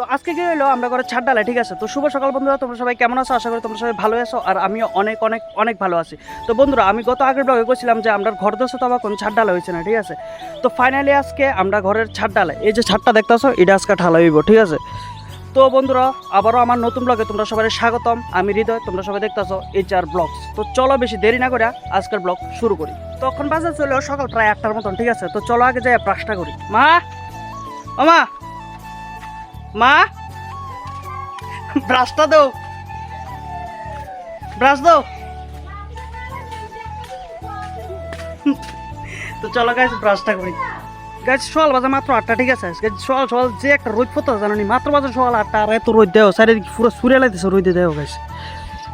তো আজকে কি হলো? আমরা ঘরে ছাদ ডালে ঠিক আছে? তো শুভ সকাল বন্ধুরা, তোমরা সবাই কেমন আছো? আশা করি তোমরা সবাই ভালো আছো, আর আমিও অনেক অনেক অনেক ভালো আছি। তো বন্ধুরা, আমি গত আগের ব্লগে বলছিলাম যে আমরা ঘর দোষে তো আবার কোনো ছাদ ডালা হয়েছে না, ঠিক আছে? তো ফাইনালি আজকে আমরা ঘরের ছাদ ডালে এই যে ছাদটা দেখতেছো, এটা আজকে ঢালা হইব, ঠিক আছে? তো বন্ধুরা, আবারও আমার নতুন ব্লগে তোমরা সবাই স্বাগতম, আমি হৃদয়, তোমরা সবাই দেখতেছো এইচ আর ব্লগস তো চলো বেশি দেরি না করে আজকের ব্লগ শুরু করি। তখন বাজার চলে সকাল প্রায় আটটার মতন, ঠিক আছে? তো চলো আগে যাই ব্রাশটা করি। মা? মা! মা, ব্রাশটা দাও। ব্রাশ দাও। তো চলো গাইজ ব্রাশটা করি। গাছ সকাল বাজে মাত্র আটটা, ঠিক আছে? গাছ সকাল সকাল যে একটা রোদ পড়তে জানো নি? মাত্র বাজে সকাল আটটা, আর এত রোদ দেও, চারিদিকে পুরো সুরে লাগতেছে রোদ দেও গাছ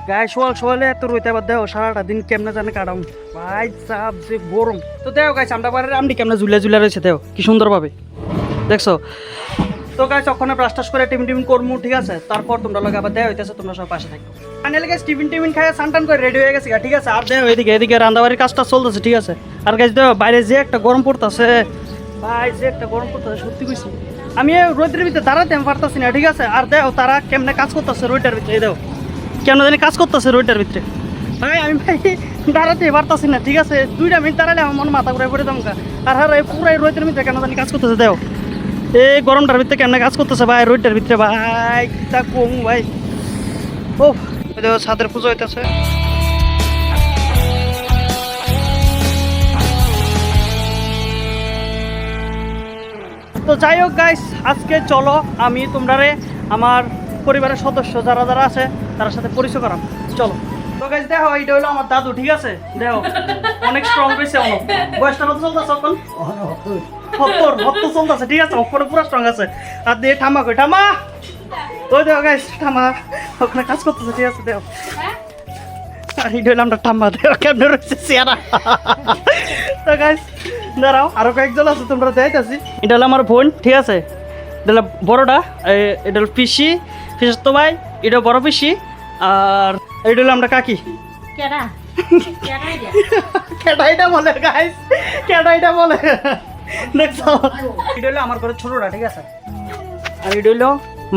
গায়ে সকাল সকালে এত রোদ এবার দেও, সারাটা দিন কেমনে জানে কাটাম ভাই, চাপ যে গরম। তো দেও গাছ আমরা বাড়ির আমটি কেমনে ঝুলে ঝুলে রয়েছে, দেও, কি সুন্দরভাবে। দেখছ? তো গাছ ওখানে ব্রাশ টাশ করে টিফিন টিফিন করব ঠিক আছে? তারপর তোমরা লোক আবার দেওয়া হইতেছে, তোমরা সব পাশে থাকো। ফাইনালি গাছ টিফিন টিফিন খাই সানটান করে রেডি হয়ে গেছে ঠিক আছে? আর দেও এদিকে এদিকে রান্দাবাড়ির কাজটা চলতেছে, ঠিক আছে? আর গাছ দেও বাইরে যে একটা গরম পড়তেছে, ভাই, যে একটা গরম পড়তেছে, সত্যি কইছি। আমি রোদের ভিতরে দাঁড়াতে আমি পারতাছি না, ঠিক আছে? আর দেও তারা কেমনে কাজ করতেছে রোডটার ভিতরে দেও কেন জানি কাজ করতেছে রোডটার ভিতরে। ভাই, আমি ভাই, দাঁড়াতে পারতাছি না, ঠিক আছে? দুইটা মিনিট দাঁড়ালে আমার মন মাথা ঘুরে পড়ে দমকা আর হ্যাঁ পুরো রোদের ভিতরে কেন জানি কাজ করতেছে দেও এই গরমটার ভিতরে কেমনে কাজ করতেছে ভাই? রোডটার ভিতরে ভাই কম ভাই। ও ছাদের পুজো হইতেছে। তো যাই হোক গাইস আজকে চলো আমি তোমরারে আমার পরিবারের সদস্য যারা যারা আছে, তার সাথে পরিচয় করাম। চলো। তো গাইস দেখো, এইটা হলো আমার দাদু, ঠিক আছে? দেখো, অনেক স্ট্রং রয়েছে অনেক বয়সটা কত চলতেছে এখন? সত্তর সত্তর চলতেছে ঠিক আছে? ওপরে পুরো স্ট্রং আছে। আর দিয়ে ঠামা কই ঠামা। ওই দেখো গাইস ঠামা। ওখানে কাজ করতেছে ঠিক আছে দেখো আর হলো আমরা ঠাম্মা দেখো কেমনে রয়েছে চেয়ারা তো গাইস দাঁড়াও আরও কয়েকজন আছে তোমরা দেখাইতেছি এটা হলো আমার বোন ঠিক আছে? এটা হলো বড়টা এটা হলো পিসি পিসের তো ভাই এটা বড় পিসি আর এটা হলো আমরা কাকি। কেডা? কেডা এটা? কেটাইটা বলে গাইস কেটাইটা বলে। দেখছ? এটা আমার ঘরে ছোটটা ঠিক আছে? আর এটা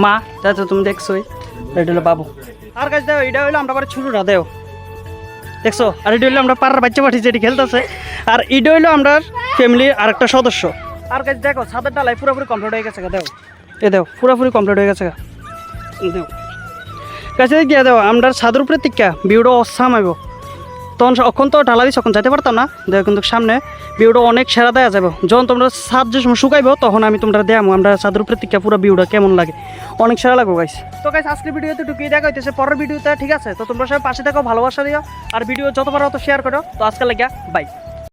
মা তুমি এটা বাবু। আর গাছ দেও, এটা দেও। দেখছ? আর এটা হলো আমরা পাড়ার বাচ্চা পাঠি যেটি খেলতেছে। আর এটা ফ্যামিলির আরেকটা সদস্য। আর গাছ দেখো, ছাদের পুরোপুরি কমপ্লিট হয়ে গেছে এ দেও, পুরোপুরি কমপ্লিট হয়ে গেছে। দেও। কাছে দেও ছাদের উপরে টিকা ভিউটা অসাম আইব তখন অখন তো ঢালা দিস তখন যাইতে পারতাম না। দেখো কিন্তু সামনে ভিউটা অনেক সেরা দেওয়া যাবে। যখন তোমরা ছাদ যে সময় শুকাইব, তখন আমি তোমরা দেয়ামো আমরা ছাদের উপরে টিকা পুরো ভিউটা কেমন লাগে। অনেক সেরা লাগবো গাইস তো গাইস আজকের ভিডিওতে ঢুকিয়ে দেখা হইতেছে পরের ভিডিওতে, ঠিক আছে? তো তোমরা সবাই পাশে দেখো ভালোবাসা দিও। আর ভিডিও যত পারো অত শেয়ার করো। তো আজকে লাগিয়া বাই